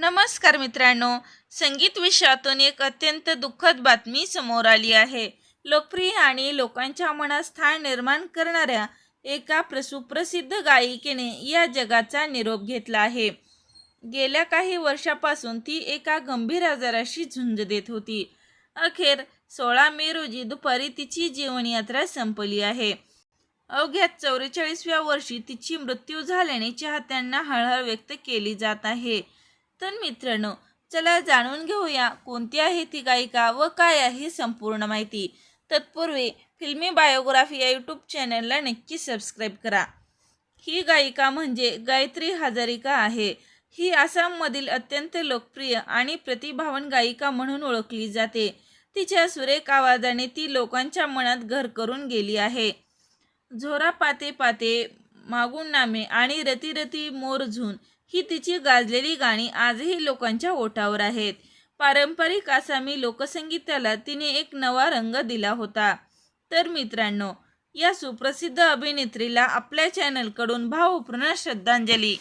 नमस्कार मित्रांनो संगीत विषयातून एक अत्यंत दुःखद बातमी समोर आली आहे. लोकप्रिय आणि लोकांच्या मनात स्थान निर्माण करणाऱ्या एका प्र सुप्रसिद्ध गायिकेने या जगाचा निरोप घेतला आहे. गेल्या काही वर्षापासून ती एका गंभीर आजाराशी झुंज देत होती. अखेर सोळा मे रोजी दुपारी तिची जीवनयात्रा संपली आहे. अवघ्या चौवेचाळीसव्या वर्षी तिची मृत्यू झाल्याने चाहत्यांना हळहळ व्यक्त केली जात आहे. तर मित्रांनो चला जाणून घेऊया कोणती आहे ती गायिका व काय आहे संपूर्ण माहिती. तत्पूर्वी फिल्मी बायोग्राफी या यूट्यूब चॅनलला नक्की सबस्क्राईब करा. ही गायिका म्हणजे गायत्री हजारिका आहे. ही आसाममधील अत्यंत लोकप्रिय आणि प्रतिभावान गायिका म्हणून ओळखली जाते. तिच्या सुरेख आवाजाने ती लोकांच्या मनात घर करून गेली आहे. झोरा पाते पाते मागून नामे आणि रती रती मोरझून ही तिची गाजलेली गाणी आजही लोकांच्या ओठावर आहेत. पारंपरिक आसामी लोकसंगीताला तिने एक नवा रंग दिला होता. तर मित्रांनो या सुप्रसिद्ध अभिनेत्रीला आपल्या चॅनलकडून भावपूर्ण श्रद्धांजली.